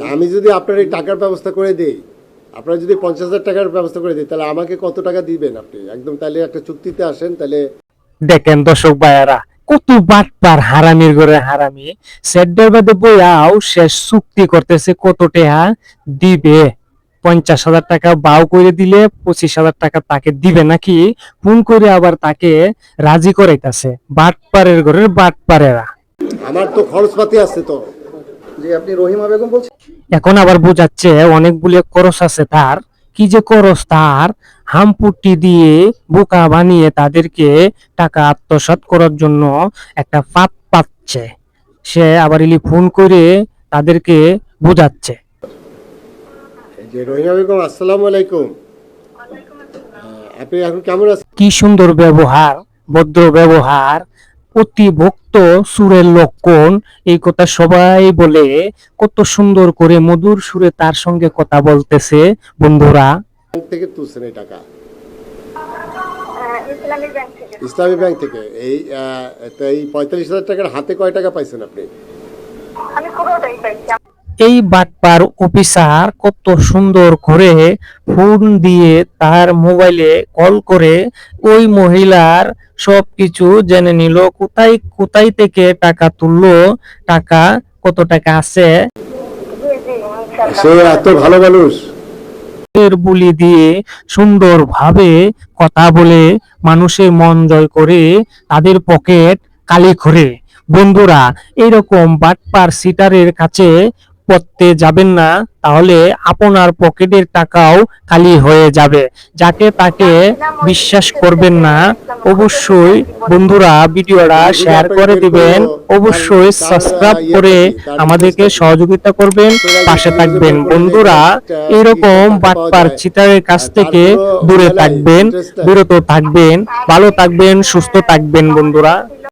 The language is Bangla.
আমি যদি আপনার এই টাকার ব্যবস্থা করে দিই আপনার যদি পঞ্চাশ হাজার টাকার ব্যবস্থা করে দিই তাহলে আমাকে কত টাকা দিবেন আপনি? একদম তাহলে একটা চুক্তিতে আসেন তাহলে দেখেন দর্শক ভাইয়ারা কত বাটপার হারামির ঘরে হারামি। সেডের বাদে বইয়াও শেষ চুক্তি করতেছে কত টাকা দিবে। পঞ্চাশ হাজার টাকা বাও করে দিলে পঁচিশ হাজার টাকা তাকে দিবে নাকি? ফোন করে আবার তাকে রাজি করাইতাছে। বাটপারের ঘরের বাটপারেরা। আমার তো খরচপাতি আছে তো। জি আপনি রহিমা বেগম বলছেন? এখন আবার বোঝাচ্ছে অনেকগুলো খরচ আছে তার। কি যে খরচ তার হামপুট্টি দিয়ে বোকা বানিয়ে তাদেরকে টাকা আত্মসাৎ করার জন্য একটা ফাঁদ পাচ্ছে। সে আবার ইলি ফোন করে তাদেরকে বোঝাচ্ছে। যে রহিমা বেগম আসসালামু আলাইকুম। আপনি এখন কেমন আছেন? কি সুন্দর ব্যবহার ভদ্র ব্যবহার। অতি ভক্ত সুরের লক্ষণ এই কথা সবাই বলে কত সুন্দর করে মধুর সুরে তার সঙ্গে কথা বলতেছে বন্ধুরা। থেকে তুলছেন এই টাকা? ইসলামিক ব্যাংক থেকে। ইসলামী ব্যাংক থেকে? এই আহ, এই পঁয়তাল্লিশ হাজার টাকার হাতে কয় টাকা পাইছেন আপনি? আমি পুরোটাই পাইছি। এই বাটপার অফিসার কত সুন্দর করে ফোন দিয়ে তার মোবাইলে কল করে ওই মহিলার সবকিছু জেনে নিল কোথায় কোথায় থেকে টাকা তুললো টাকা কত টাকা আছে? জি জি সে এত ভালো মানুষ। এর বুলি দিয়ে সুন্দরভাবে কথা বলে মানুষের মন জয় করে তাদের পকেট কালি করে। বন্ধুরা এরকম বাটপার সিটারের কাছে পড়তে যাবেন না, তাহলে আপনার পকেটের টাকাও খালি হয়ে যাবে। যাকে তাকে বিশ্বাস করবেন না, অবশ্যই বন্ধুরা ভিডিওটা শেয়ার করে দিবেন, অবশ্যই সাবস্ক্রাইব করে আমাদেরকে সহযোগিতা করবেন, পাশে থাকবেন। বন্ধুরা, এরকম বাটপার চিতারের কাছ থেকে দূরে থাকবেন, বিরত থাকবেন, ভালো থাকবেন, সুস্থ থাকবেন বন্ধুরা।